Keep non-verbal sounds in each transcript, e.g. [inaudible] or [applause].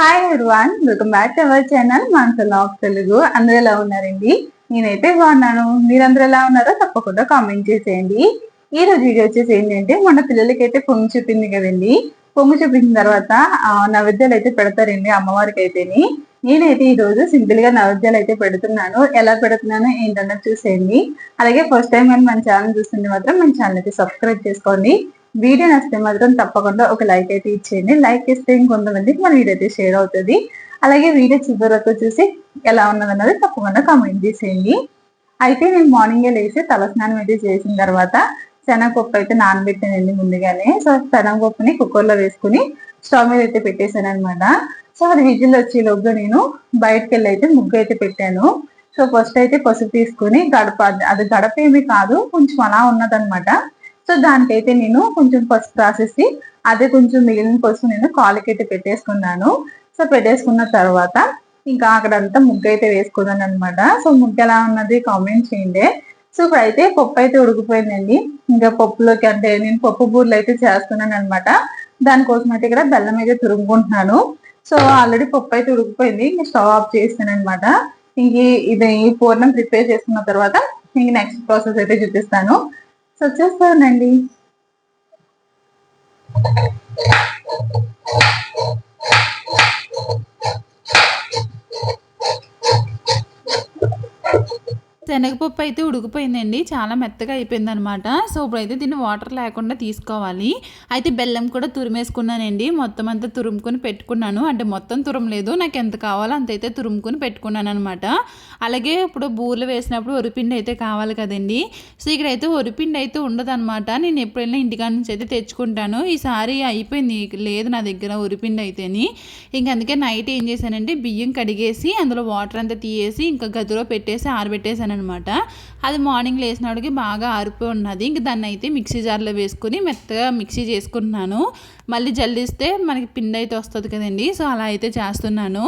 Hi everyone welcome back to our channel మాన్సల్ of Telugu అందరూ ఎలా ఉన్నారండి? నేనైతే బాగున్నాను. మీరందరూ ఎలా ఉన్నారో తప్పకుండా కామెంట్ చేసేయండి. ఈ రోజు వీడియో వచ్చేసి ఏంటంటే మన పిల్లలకి అయితే పొంగు చూపింది కదండి. పొంగు చూపించిన తర్వాత ఆ, నైవేద్యాలు అయితే పెడతారండి అమ్మవారికి అయితేని నేనైతే ఈరోజు సింపుల్గా సింపుల్ నైవేద్యాలు అయితే పెడుతున్నాను. ఎలా పెడుతున్నానో ఏంటన్నది చూసేయండి. అలాగే ఫస్ట్ టైం కానీ మన ఛానల్ చూస్తుంటే మాత్రం మన ఛానల్ అయితే సబ్స్క్రైబ్ చేసుకోండి. వీడియో నచ్చితే మాత్రం తప్పకుండా ఒక లైక్ అయితే ఇచ్చేయండి. లైక్ ఇస్తే ఇంకొంతమందికి మన వీడియో అయితే షేర్ అవుతుంది. అలాగే వీడియో చివరి చూసి ఎలా ఉన్నదన్నది తప్పకుండా కామెంట్ చేసేయండి. అయితే నేను మార్నింగే లేచి తలస్నానం అయితే చేసిన తర్వాత శనగపప్పు అయితే నానబెట్టానండి ముందుగానే. సో శనగపప్పుని కుక్కర్లో వేసుకుని స్టవ్ మీద అయితే పెట్టేశాను అనమాట సో అది విజిల్ వచ్చే నేను బయటకు వెళ్ళి అయితే ముగ్గు అయితే పెట్టాను. సో ఫస్ట్ అయితే పసుపు తీసుకుని గడప అది గడప ఏమీ కాదు కొంచెం అలా ఉన్నదనమాట సో దానికైతే నేను కొంచెం పసుపు రాసేసి అదే కొంచెం మిగిలిన పసుపు నేను కాలుకైతే పెట్టేసుకున్నాను. సో పెట్టేసుకున్న తర్వాత ఇంకా అక్కడంతా ముగ్గు అయితే వేసుకున్నాను అనమాట సో ముగ్గు ఎలా ఉన్నది కామెంట్ చేయండి. సో అయితే పప్పు అయితే ఉడికిపోయిందండి. ఇంకా పప్పులోకి అంటే నేను పప్పు బూర్లు అయితే చేస్తున్నాను అనమాట దానికోసం అయితే ఇక్కడ బెల్లం అయితే తురుముకుంటున్నాను. సో ఆల్రెడీ పప్పు అయితే ఉడికిపోయింది. ఇంకా స్టవ్ ఆఫ్ చేస్తాను అనమాట ఇంక ఇది ఈ పూర్ణం ప్రిపేర్ చేసుకున్న తర్వాత ఇంక నెక్స్ట్ ప్రాసెస్ అయితే చూపిస్తాను. సో వచ్చేస్తానండి శనగపప్పు అయితే ఉడికిపోయిందండి. చాలా మెత్తగా అయిపోయింది అనమాట సో ఇప్పుడైతే దీన్ని వాటర్ లేకుండా తీసుకోవాలి. అయితే బెల్లం కూడా తురిమేసుకున్నానండి. మొత్తం అంతా తురుముకొని పెట్టుకున్నాను. అంటే మొత్తం తురమలేదు. నాకు ఎంత కావాలో అంత అయితే తురుముకొని పెట్టుకున్నాను అనమాట అలాగే ఇప్పుడు బూర్లు వేసినప్పుడు ఒరిపిండి అయితే కావాలి కదండి. సో ఇక్కడైతే ఒరిపిండి అయితే ఉండదు అనమాట నేను ఎప్పుడైనా ఇంటికాడ నుంచి అయితే తెచ్చుకుంటాను. ఈసారి అయిపోయింది. లేదు నా దగ్గర ఒరిపిండి అయితేని. ఇంక అందుకే నైట్ ఏం చేశానంటే బియ్యం కడిగేసి అందులో వాటర్ అంతా తీయేసి ఇంకా గదిలో పెట్టేసి ఆరబెట్టేశాను అనమాట అది మార్నింగ్ లేచినప్పటికి బాగా ఆరిపోయి ఉన్నది. ఇంక దాన్ని అయితే మిక్సీ జార్లో వేసుకుని మెత్తగా మిక్సీ చేసుకుంటున్నాను. మళ్ళీ జల్లిస్తే మనకి పిండి అయితే వస్తుంది కదండి. సో అలా అయితే చేస్తున్నాను.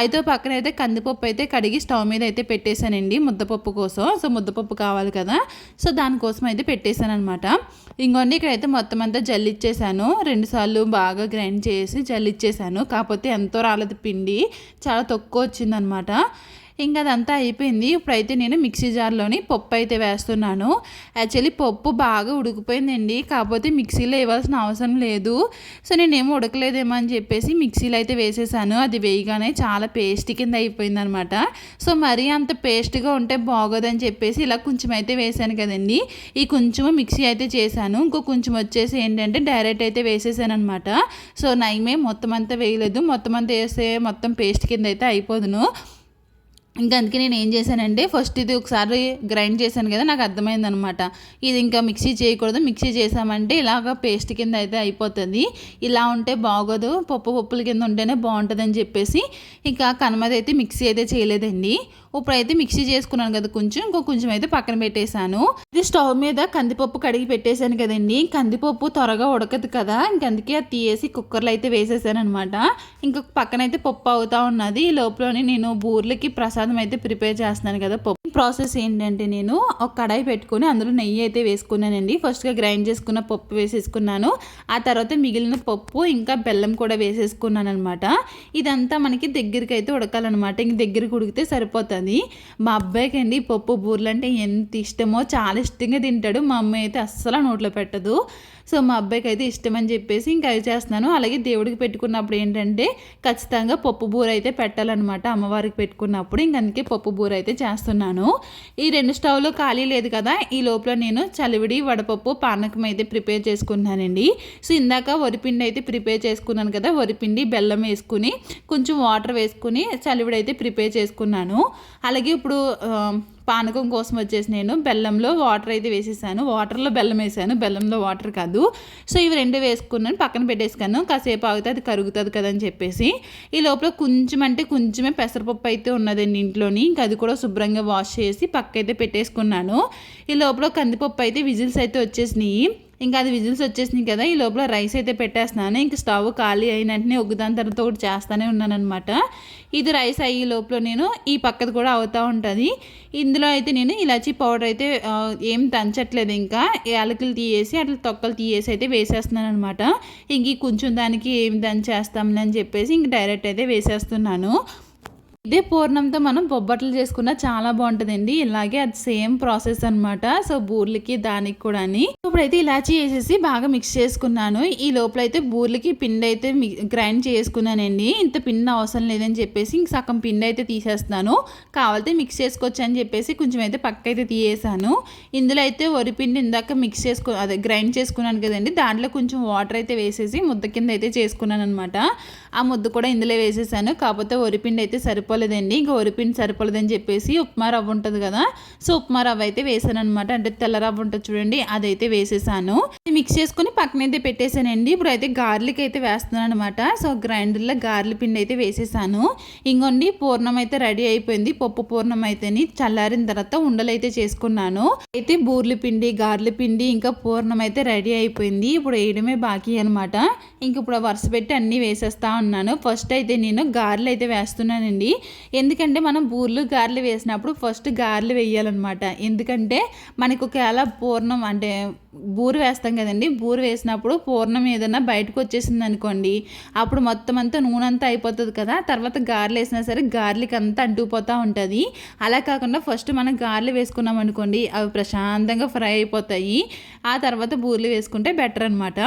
అయితే పక్కన అయితే కందిపప్పు అయితే కడిగి స్టవ్ మీద అయితే పెట్టేశానండి ముద్దపప్పు కోసం. సో ముద్దపప్పు కావాలి కదా. సో దానికోసం అయితే పెట్టేశాను అనమాట ఇంకొన్ని ఇక్కడైతే మొత్తం అంతా జల్లిచ్చేసాను రెండుసార్లు బాగా గ్రైండ్ చేసి జల్లిచ్చేసాను కాకపోతే ఎంతో రాలేదు పిండి. చాలా తక్కువ వచ్చిందనమాట ఇంకా అదంతా అయిపోయింది. ఇప్పుడైతే నేను మిక్సీ జార్లోని పప్పు అయితే వేస్తున్నాను. యాక్చువల్లీ పప్పు బాగా ఉడికిపోయిందండి. కాకపోతే మిక్సీలో వేయాల్సిన అవసరం లేదు. సో నేనేమో ఉడకలేదేమో అని చెప్పేసి మిక్సీలో అయితే వేసేసాను. అది వేయగానే చాలా పేస్ట్ కింద అయిపోయింది అనమాట సో మరీ అంత పేస్ట్గా ఉంటే బాగోదని చెప్పేసి ఇలా కొంచెం అయితే వేసాను కదండి. ఈ కొంచెం మిక్సీ అయితే చేశాను. ఇంకో కొంచెం వచ్చేసి ఏంటంటే డైరెక్ట్ అయితే వేసేసాను అనమాట సో నైమే మొత్తం అంతా వేయలేదు. మొత్తం అంతా వేస్తే మొత్తం పేస్ట్ కింద అయితే అయిపోదును. ఇంకా అందుకే నేను ఏం చేశానంటే ఫస్ట్ ఇది ఒకసారి గ్రైండ్ చేశాను కదా నాకు అర్థమైంది అనమాట ఇది ఇంకా మిక్సీ చేయకూడదు మిక్సీ చేసామంటే ఇలాగ పేస్ట్ కింద అయితే అయిపోతుంది. ఇలా ఉంటే బాగోదు పప్పు పప్పుల కింద ఉంటేనే బాగుంటుందని చెప్పేసి ఇంకా కనుమది అయితే మిక్సీ అయితే చేయలేదండి. ఇప్పుడైతే మిక్సీ చేసుకున్నాను కదా కొంచెం ఇంకో కొంచెం అయితే పక్కన పెట్టేశాను. ఇది స్టవ్ మీద కందిపప్పు కడిగి పెట్టేశాను కదండి. కందిపప్పు త్వరగా ఉడకదు కదా ఇంకందుకే అది తీయేసి కుక్కర్లో అయితే వేసేసాను అనమాట ఇంకా పక్కన అయితే పప్పు అవుతా ఉన్నది. ఈ లోపలనే నేను బూర్లకి ప్రసాద్ అయితే ప్రిపేర్ చేస్తున్నాను కదా. పప్పు ప్రాసెస్ ఏంటంటే నేను ఒక కడాయి పెట్టుకొని అందులో నెయ్యి అయితే వేసుకున్నానండి. ఫస్ట్గా గ్రైండ్ చేసుకున్న పప్పు వేసేసుకున్నాను. ఆ తర్వాత మిగిలిన పప్పు ఇంకా బెల్లం కూడా వేసేసుకున్నాను అనమాట ఇదంతా మనకి దగ్గరికి అయితే ఉడకాలన్నమాట. ఇంక దగ్గరికి ఉడికితే సరిపోతుంది. మా అబ్బాయికి అండి పప్పు బూరెలు అంటే ఎంత ఇష్టమో చాలా ఇష్టంగా తింటాడు. మా అమ్మాయి అయితే అస్సలు నోట్లో పెట్టదు. సో మా అబ్బాయికి అయితే ఇష్టం అని చెప్పేసి ఇంకా అవి చేస్తున్నాను. అలాగే దేవుడికి పెట్టుకున్నప్పుడు ఏంటంటే ఖచ్చితంగా పప్పు బూర అయితే పెట్టాలన్నమాట అమ్మవారికి పెట్టుకున్నప్పుడు. ఇంక అందుకే పప్పు బూర అయితే చేస్తున్నాను. ఈ రెండు స్టవ్లో ఖాళీ లేదు కదా ఈ లోపల నేను చలివిడి వడపప్పు పానకం అయితే ప్రిపేర్ చేసుకున్నానండి సో ఇందాక వరిపిండి అయితే ప్రిపేర్ చేసుకున్నాను కదా వరిపిండి బెల్లం వేసుకుని కొంచెం వాటర్ వేసుకుని చలివిడి అయితే ప్రిపేర్ చేసుకున్నాను. అలాగే ఇప్పుడు పానకం కోసం వచ్చేసి నేను బెల్లంలో వాటర్ అయితే వేసేసాను. వాటర్లో బెల్లం వేసాను. బెల్లంలో వాటర్ కాదు. సో ఇవి రెండు వేసుకున్నాను. పక్కన పెట్టేసుకున్నాను. కాసేపు ఆగితే అది కరుగుతుంది కదా అని చెప్పేసి. ఈ లోపల కొంచెం అంటే కొంచెమే పెసరపప్పు అయితే ఉన్నదండి ఇంట్లోని. ఇంకా అది కూడా శుభ్రంగా వాష్ చేసి పక్క అయితే పెట్టేసుకున్నాను. ఈ లోపల కందిపప్పు అయితే విజిల్స్ అయితే వచ్చేసినాయి. ఇంకా అది విజిల్స్ వచ్చేసినాయి కదా ఈ లోపల రైస్ అయితే పెట్టేస్తున్నాను. ఇంకా స్టవ్ ఖాళీ అయిన వెంటనే ఒక దాని తర్వాత ఒకటి చేస్తూనే ఉన్నాను అనమాట ఇది రైస్ అయ్యే లోపల నేను ఈ పక్కది కూడా అవుతూ ఉంటుంది. ఇందులో అయితే నేను ఇలాచీ పౌడర్ అయితే ఏం దంచట్లేదు ఇంకా. యాలకులు తీయేసి అట్లా తొక్కలు తీయేసి అయితే వేసేస్తున్నాను అనమాట ఇంక ఈ కొంచెం దానికి ఏం దంచేస్తాంలే అని చెప్పేసి ఇంక డైరెక్ట్ అయితే వేసేస్తున్నాను. ఇదే పూర్ణంతో మనం బొబ్బట్లు చేసుకున్న చాలా బాగుంటుందండి. ఇలాగే అది సేమ్ ప్రాసెస్ అనమాట సో బూర్లకి దానికి కూడా ఇప్పుడైతే ఇలాచీ వేసేసి బాగా మిక్స్ చేసుకున్నాను. ఈ లోపల అయితే బూర్లకి పిండి అయితే గ్రైండ్ చేసుకున్నానండి. ఇంత పిండి అవసరం లేదని చెప్పేసి ఇంక సగం పిండి అయితే తీసేస్తున్నాను. కావాలితే మిక్స్ చేసుకోవచ్చు అని చెప్పేసి కొంచెం అయితే పక్క అయితే తీయేసాను. ఇందులో అయితే వరి పిండి ఇందాక మిక్స్ చేసుకో అదే గ్రైండ్ చేసుకున్నాను కదండి. దాంట్లో కొంచెం వాటర్ అయితే వేసేసి ముద్ద కింద అయితే చేసుకున్నాను అనమాట ఆ ముద్ద కూడా ఇందులో వేసేసాను. కాకపోతే వరిపిండి అయితే సరిపోలేదండి. ఇంకా వరిపిండి సరిపోలేదని చెప్పేసి ఉప్మా రవ్వ ఉంటుంది కదా సో ఉప్మా రవ్వ అయితే వేసాను అనమాట అంటే తెల్ల రవ్వ ఉంటుంది చూడండి అదైతే వేసేసాను. మిక్స్ చేసుకుని పక్కనైతే పెట్టేశానండి. ఇప్పుడు అయితే గార్లిక్ అయితే వేస్తున్నాను అనమాట సో గ్రైండర్లో గార్లి పిండి అయితే వేసేసాను. ఇంకోండి పూర్ణం అయితే రెడీ అయిపోయింది. పప్పు పూర్ణం అయితేని చల్లారిన తర్వాత ఉండలు అయితే చేసుకున్నాను. అయితే బూర్లి పిండి గార్లి పిండి ఇంకా పూర్ణం అయితే రెడీ అయిపోయింది. ఇప్పుడు వేయడమే బాకీ అనమాట ఇంక ఇప్పుడు వరుస పెట్టి అన్నీ వేసేస్తా ఉన్నాను. ఫస్ట్ అయితే నేను గారెలు అయితే వేస్తున్నానండి. ఎందుకంటే మనం బూర్లు గారెలు వేసినప్పుడు ఫస్ట్ గారెలు వేయాలన్నమాట. ఎందుకంటే మనకు ఒకవేళ పూర్ణం అంటే బూరు వేస్తాం కదా కదండి. బూర వేసినప్పుడు పూర్ణం ఏదైనా బయటకు వచ్చేసింది అనుకోండి అప్పుడు మొత్తం అంతా నూనె అంతా అయిపోతుంది కదా. తర్వాత గారెలు వేసినా సరే గార్లిక్ అంతా అంటుకుపోతూ ఉంటుంది. అలా కాకుండా ఫస్ట్ మనం గారెలు వేసుకున్నాం అనుకోండి అవి ప్రశాంతంగా ఫ్రై అయిపోతాయి. ఆ తర్వాత బూరెలు వేసుకుంటే బెటర్ అనమాట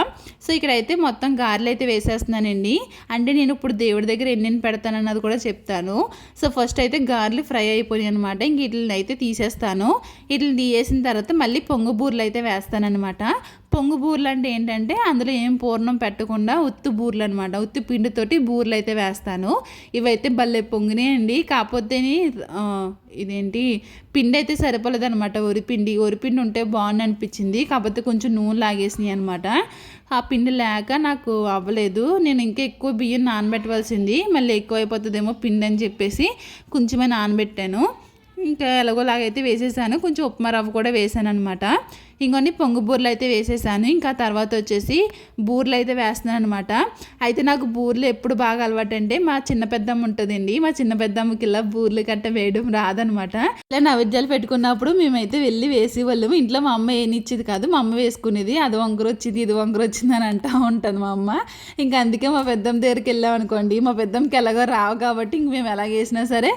సో ఇక్కడైతే మొత్తం గారెలు అయితే వేసేస్తున్నానండి. అంటే నేను ఇప్పుడు దేవుడి దగ్గర ఎన్నెన్ని పెడతానన్నది కూడా చెప్తాను. సో ఫస్ట్ అయితే గారెలు ఫ్రై అయిపోయాయి అనమాట ఇంక వీటిని అయితే తీసేస్తాను. వీటిని తీసేసిన తర్వాత మళ్ళీ పొంగు బూరెలు అయితే వేస్తానన్నమాట. పొంగు బూరెలు అంటే ఏంటంటే అందులో ఏం పూర్ణం పెట్టకుండా ఉత్తు బూరెలు అనమాట ఉత్తి పిండితోటి బూరెలు అయితే వేస్తాను. ఇవైతే భలే పొంగినాయండి కాకపోతే ఇదేంటి పిండి అయితే సరిపోలేదు అనమాట ఒరిపిండి ఒరిపిండి ఉంటే బాగుంది అనిపించింది. కాకపోతే కొంచెం నూనె లాగేసినాయి అనమాట ఆ పిండి లేక నాకు అవ్వలేదు. నేను ఇంకా ఎక్కువ బియ్యం నానబెట్టవలసింది. మళ్ళీ ఎక్కువ అయిపోతుందేమో పిండి అని చెప్పేసి కొంచెమే నానబెట్టాను. ఇంకా ఎలాగోలాగైతే వేసేసాను. కొంచెం ఉప్మా రవ్వ కూడా వేసాను అనమాట ఇంకొన్ని పొంగు బూరెలు అయితే వేసేసాను. ఇంకా తర్వాత వచ్చేసి బూరెలు అయితే వేస్తున్నాను అనమాట అయితే నాకు బూరెలు ఎప్పుడు బాగా అలవాటు అంటే మా చిన్న పెద్దమ్మ ఉంటుందండి. మా చిన్న పెద్దమ్మకి ఇలా బూరెలు కట్ట వేయడం రాదనమాట ఇలా నైవేద్యాలు పెట్టుకున్నప్పుడు మేమైతే వెళ్ళి వేసేవాళ్ళము ఇంట్లో మా అమ్మ ఏనిచ్చేది కాదు. మా అమ్మ వేసుకునేది. అది వంకర వచ్చింది ఇది వంకర వచ్చింది అని అంటూ ఉంటుంది మా అమ్మ. ఇంకా అందుకే మా పెద్దమ్మ దగ్గరికి వెళ్ళాం అనుకోండి. మా పెద్దమ్మకి ఎలాగో రావు కాబట్టి ఇంక మేము ఎలాగ వేసినా సరే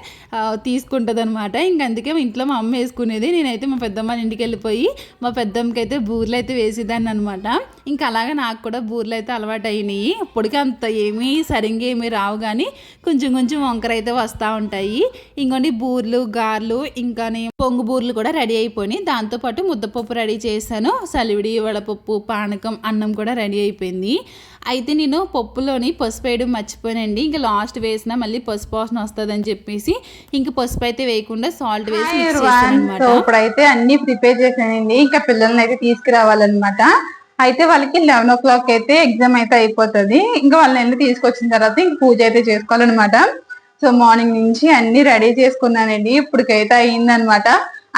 తీసుకుంటుంది అనమాట ఇంక అందుకే మా ఇంట్లో మా అమ్మ వేసుకునేది. నేనైతే మా పెద్దమ్మ ఇంటికి వెళ్ళిపోయి మా పెద్దమ్మకి అయితే బూరెలు అయితే వేసేదాన్ని అనమాట ఇంకా అలాగే నాకు కూడా బూరెలు అయితే అలవాటు అయినాయి ఇప్పటికీ అంత ఏమీ సరిగ్గా ఏమీ రావు కానీ కొంచెం కొంచెం వంకర అయితే వస్తూ ఉంటాయి. ఇంకోటి బూర్లు గార్లు ఇంకా పొంగు బూర్లు కూడా రెడీ అయిపోయినాయి. దాంతోపాటు ముద్దపప్పు రెడీ చేశాను. సలివిడి వడపప్పు పానకం అన్నం కూడా రెడీ అయిపోయింది. అయితే నేను పప్పులోని పసుపు వేయడం మర్చిపోయానండి. ఇంకా లాస్ట్ వేసినా మళ్ళీ పసుపు వాసన వస్తుందని చెప్పేసి ఇంకా పసుపు అయితే వేయకుండా సాల్ట్ వేసి అనమాట ఇప్పుడైతే అన్ని ప్రిపేర్ చేశానండి. ఇంకా పిల్లల్ని అయితే తీసుకురావాలన్నమాట. అయితే వాళ్ళకి లెవెన్ ఓ క్లాక్ అయితే ఎగ్జామ్ అయితే అయిపోతుంది. ఇంకా వాళ్ళని వెళ్ళి తీసుకొచ్చిన తర్వాత ఇంక పూజ అయితే చేసుకోవాలన్నమాట. సో మార్నింగ్ నుంచి అన్ని రెడీ చేసుకున్నానండి. ఇప్పటికైతే అయిందనమాట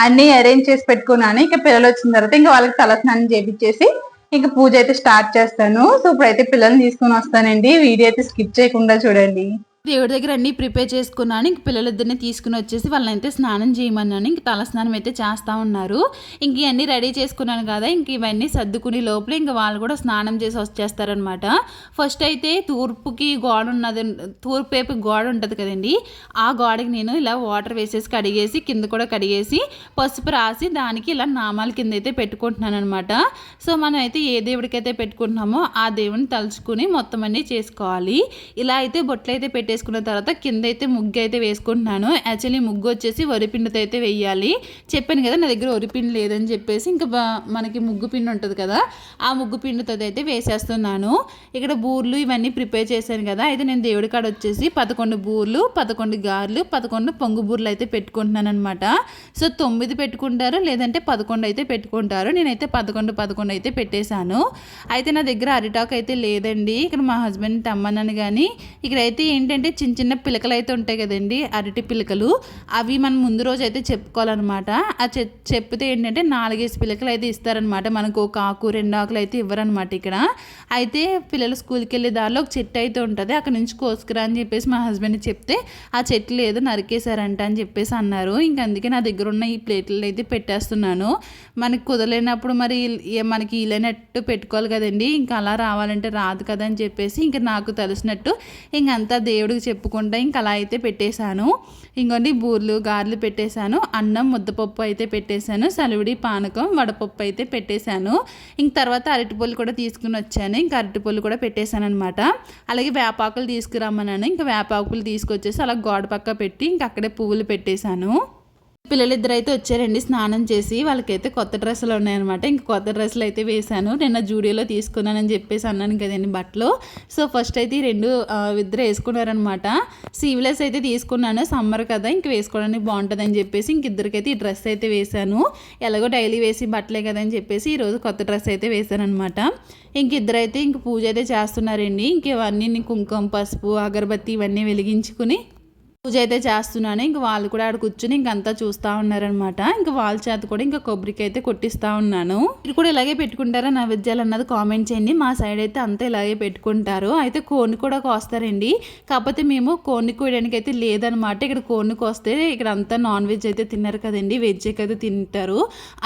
అన్ని అరేంజ్ చేసి పెట్టుకున్నాను. ఇంకా పిల్లలు వచ్చిన తర్వాత ఇంకా వాళ్ళకి తలస్నానం చేపించేసి ఇంకా పూజ అయితే స్టార్ట్ చేస్తాను. సో ఇప్పుడైతే పిల్లల్ని తీసుకొని వస్తానండి. వీడియో అయితే స్కిప్ చేయకుండా చూడండి. దేవుడి దగ్గర అన్నీ ప్రిపేర్ చేసుకున్నాను ఇంక పిల్లలిద్దరిని తీసుకుని వచ్చేసి వాళ్ళనైతే స్నానం చేయమన్నాను. ఇంక తల స్నానం అయితే చేస్తూ ఉన్నారు. ఇంక ఇవన్నీ రెడీ చేసుకున్నాను కదా ఇంక ఇవన్నీ సర్దుకుని లోపల ఇంక వాళ్ళు కూడా స్నానం చేసి వచ్చేస్తారనమాట ఫస్ట్ అయితే తూర్పుకి గోడ ఉన్నది తూర్పు వైపు గోడ ఉంటుంది కదండి ఆ గోడకి నేను ఇలా వాటర్ వేసేసి కడిగేసి కింద కూడా కడిగేసి పసుపు రాసి దానికి ఇలా నామాల కింద అయితే పెట్టుకుంటున్నాను అనమాట సో మనం అయితే ఏ దేవుడికైతే పెట్టుకుంటున్నామో ఆ దేవుని తలుచుకుని మొత్తం అన్నీ చేసుకోవాలి. ఇలా అయితే బొట్లు అయితే పెట్టేసుకున్న తర్వాత కింద అయితే ముగ్గు అయితే వేసుకుంటున్నాను. యాక్చువల్లీ ముగ్గు వచ్చేసి వరిపిండితో అయితే వేయాలి. చెప్పాను కదా నా దగ్గర వరిపిండి లేదని చెప్పేసి ఇంకా మనకి ముగ్గు పిండి ఉంటుంది కదా ఆ ముగ్గు పిండితో అయితే వేసేస్తున్నాను. ఇక్కడ బూర్లు ఇవన్నీ ప్రిపేర్ చేశాను కదా అయితే నేను దేవుడి కాడ వచ్చేసి పదకొండు బూర్లు పదకొండు గారెలు పదకొండు పొంగు బూర్లు అయితే పెట్టుకుంటున్నాను అనమాట సో తొమ్మిది పెట్టుకుంటారు లేదంటే పదకొండు అయితే పెట్టుకుంటారు. నేనైతే పదకొండు పదకొండు అయితే పెట్టేశాను. అయితే నా దగ్గర అరిటాక్ అయితే లేదండి. ఇక్కడ మా హస్బెండ్ తమ్మన్నాను కానీ ఇక్కడ అయితే ఏంటంటే ఏంటంటే చిన్న చిన్న పిలకలు అయితే ఉంటాయి కదండి అరటి పిలకలు. అవి మనం ముందు రోజు అయితే చెప్పుకోవాలన్నమాట. ఆ చె చెప్తే ఏంటంటే నాలుగేసి పిలకలు అయితే ఇస్తారనమాట మనకు ఒక ఆకు రెండు ఆకులు అయితే ఇవ్వరనమాట ఇక్కడ. అయితే పిల్లలు స్కూల్కి వెళ్ళే దారిలో ఒక చెట్టు అయితే ఉంటుంది. అక్కడ నుంచి కోసుకురా అని చెప్పేసి మా హస్బెండ్ చెప్తే ఆ చెట్లు ఏదో నరికేశారంట అని చెప్పేసి అన్నారు. ఇంక అందుకే నా దగ్గర ఉన్న ఈ ప్లేట్లు అయితే పెట్టేస్తున్నాను. మనకి కుదలేనప్పుడు మరి మనకి ఇలానట్టు పెట్టుకోవాలి కదండి. ఇంకా అలా రావాలంటే రాదు కదా అని చెప్పేసి ఇంకా నాకు తెలిసినట్టు ఇంకంతా దేవుడికి చెప్పుకుంటా ఇంక అలా అయితే పెట్టేశాను. ఇంకోండి బూర్లు గారెలు పెట్టేశాను. అన్నం ముద్దపప్పు అయితే పెట్టేశాను. సలివిడి పానకం వడపప్పు అయితే పెట్టేశాను. ఇంక తర్వాత అరటిపళ్ళు కూడా తీసుకుని వచ్చాను. ఇంకా అరటిపళ్ళు కూడా పెట్టేశాను అనమాట అలాగే వేపాకులు తీసుకురమ్మన్నాను. ఇంకా వేపాకులు తీసుకొచ్చేసి అలా గోడ పక్క పెట్టి ఇంక అక్కడే పువ్వులు పెట్టేశాను. పిల్లలిద్దరు అయితే వచ్చారండి స్నానం చేసి వాళ్ళకైతే కొత్త డ్రెస్సులు ఉన్నాయన్నమాట. ఇంక కొత్త డ్రెస్సులు అయితే వేశాను. నిన్న జూడియోలో తీసుకున్నానని చెప్పేసి అన్నాను కదండి బట్టలు. సో ఫస్ట్ అయితే ఈ రెండు ఇద్దరు వేసుకున్నారనమాట సీవ్లెస్ అయితే తీసుకున్నాను. సమ్మర్ కదా ఇంక వేసుకోవడానికి బాగుంటుందని చెప్పేసి ఇంక ఇద్దరికైతే ఈ డ్రెస్ అయితే వేశాను. ఎలాగో డైలీ వేసి బట్టలే కదా అని చెప్పేసి ఈరోజు కొత్త డ్రెస్ అయితే వేశానమాట అనమాట ఇంక ఇద్దరైతే ఇంక పూజ అయితే చేస్తున్నారండి. ఇంక ఇవన్నీ కుంకుమ పసుపు అగరబత్తి ఇవన్నీ వెలిగించుకుని పూజ అయితే చేస్తున్నాను. ఇంక వాళ్ళు కూడా ఆడ కూర్చుని ఇంకంతా చూస్తూ ఉన్నారనమాట ఇంక వాళ్ళ చేత కూడా ఇంకా కొబ్బరికి అయితే కొట్టిస్తూ ఉన్నాను. మీరు కూడా ఇలాగే పెట్టుకుంటారా నైవేద్యాలు అన్నది కామెంట్ చేయండి. మా సైడ్ అయితే అంతా ఇలాగే పెట్టుకుంటారు. అయితే కోడిని కూడా కోస్తారండి. కాకపోతే మేము కోడిని కోయడానికి అయితే లేదనమాట ఇక్కడ కోడిని కోస్తే ఇక్కడ అంతా నాన్ వెజ్ అయితే తిన్నారు కదండి. వెజ్ అయితే తింటారు.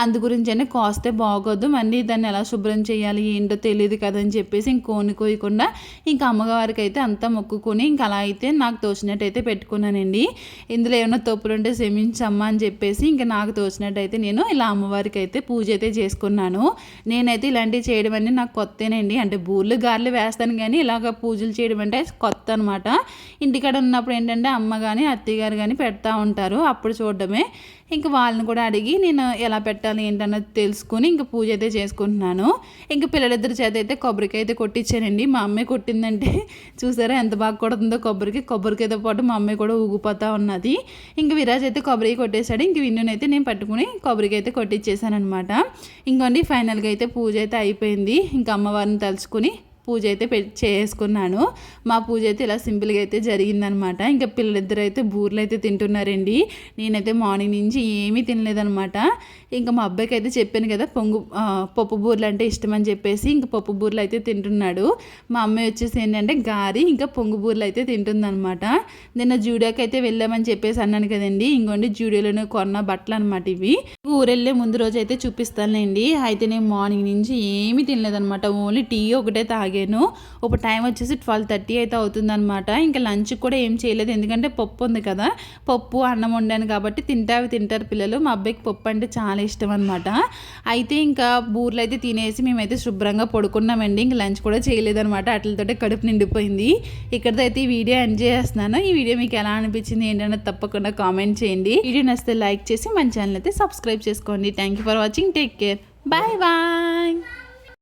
అందు గురించి అయినా కోస్తే బాగోదు. మళ్ళీ దాన్ని ఎలా శుభ్రం చేయాలి ఏంటో తెలియదు కదని చెప్పేసి ఇంక కోడిని కోయకుండా ఇంకా అమ్మగారికి అయితే అంతా మొక్కుకొని ఇంకా అలా అయితే నాకు తోచినట్టు అయితే పెట్టుకున్నానండి ఇందులో ఏమైనా తప్పులు ఉంటే క్షమించమ్మా అని చెప్పేసి ఇంకా నాకు తోచినట్టయితే నేను ఇలా అమ్మవారికి అయితే పూజ అయితే చేసుకున్నాను. నేనైతే ఇలాంటివి చేయడం అనేది నాకు కొత్తేనండి. అంటే బూర్లు గార్లు వేస్తాను కానీ ఇలాగ పూజలు చేయడం అంటే కొత్త అనమాట ఇంటికాడ ఉన్నప్పుడు ఏంటంటే అమ్మ కానీ అత్తయ్య గారు కానీ పెడతా ఉంటారు. అప్పుడు చూడడమే. ఇంకా వాళ్ళని కూడా అడిగి నేను ఎలా పెట్టాలి ఏంటన్నది తెలుసుకుని ఇంకా పూజ అయితే చేసుకుంటున్నాను. ఇంకా పిల్లలిద్దరి చేత అయితే కొబ్బరికాయ అయితే కొట్టించానండి మా అమ్మాయి కొట్టిందంటే [laughs] చూసారా ఎంత బాగా కొడుతుందో కొబ్బరికి. కొబ్బరికాయతో పాటు మా అమ్మాయి కూడా ఊగిపోతూ ఉన్నది. ఇంకా విరాజ్ అయితే కొబ్బరి కొట్టేశాడు. ఇంక విన్నునైతే నేను పట్టుకుని కొబ్బరికి అయితే కొట్టించేసాను అనమాట ఇంకోండి ఫైనల్గా అయితే పూజ అయితే అయిపోయింది. ఇంకా అమ్మవారిని తలుచుకుని పూజ అయితే చేసుకున్నాను. మా పూజ అయితే ఇలా సింపుల్గా అయితే జరిగిందనమాట. ఇంకా పిల్లలిద్దరు అయితే బూర్లు అయితే తింటున్నారండి. నేనైతే మార్నింగ్ నుంచి ఏమీ తినలేదనమాట. ఇంకా మా అబ్బాయికి అయితే చెప్పాను కదా పొంగు పప్పు బూర్లు అంటే ఇష్టం అని చెప్పేసి ఇంకా పప్పు బూర్లు అయితే తింటున్నాడు. మా అమ్మాయి వచ్చేసి ఏంటంటే గారి ఇంకా పొంగు బూర్లు అయితే తింటుందనమాట. నిన్న జూడియోకి అయితే వెళ్ళామని చెప్పేసి అన్నాను కదండి. ఇంకోండి జూడియోలోనే కొన్న బట్టలు అనమాట ఇవి. ఊరెళ్ళే ముందు రోజు అయితే చూపిస్తానులేండి. అయితే నేను మార్నింగ్ నుంచి ఏమీ తినలేదనమాట. ఓన్లీ టీ ఒకటే తాగి తాగాను ఇప్పుడు టైం వచ్చేసి ట్వెల్వ్ థర్టీ అయితే అవుతుందనమాట ఇంకా లంచ్ కూడా ఏం చేయలేదు. ఎందుకంటే పప్పు ఉంది కదా. పప్పు అన్నం వండాను కాబట్టి తింటావి తింటారు పిల్లలు. మా అబ్బాయికి పప్పు అంటే చాలా ఇష్టం అనమాట అయితే ఇంకా బూర్లు అయితే తినేసి మేమైతే శుభ్రంగా పడుకున్నామండి. ఇంకా లంచ్ కూడా చేయలేదనమాట అట్లతోటే కడుపు నిండిపోయింది. ఇక్కడితో అయితే ఈ వీడియో ఎంజాయ్ చేస్తున్నాను. ఈ వీడియో మీకు ఎలా అనిపించింది ఏంటంటే తప్పకుండా కామెంట్ చేయండి. వీడియో నచ్చితే లైక్ చేసి మన ఛానల్ అయితే సబ్స్క్రైబ్ చేసుకోండి. Thank you for watching take care bye bye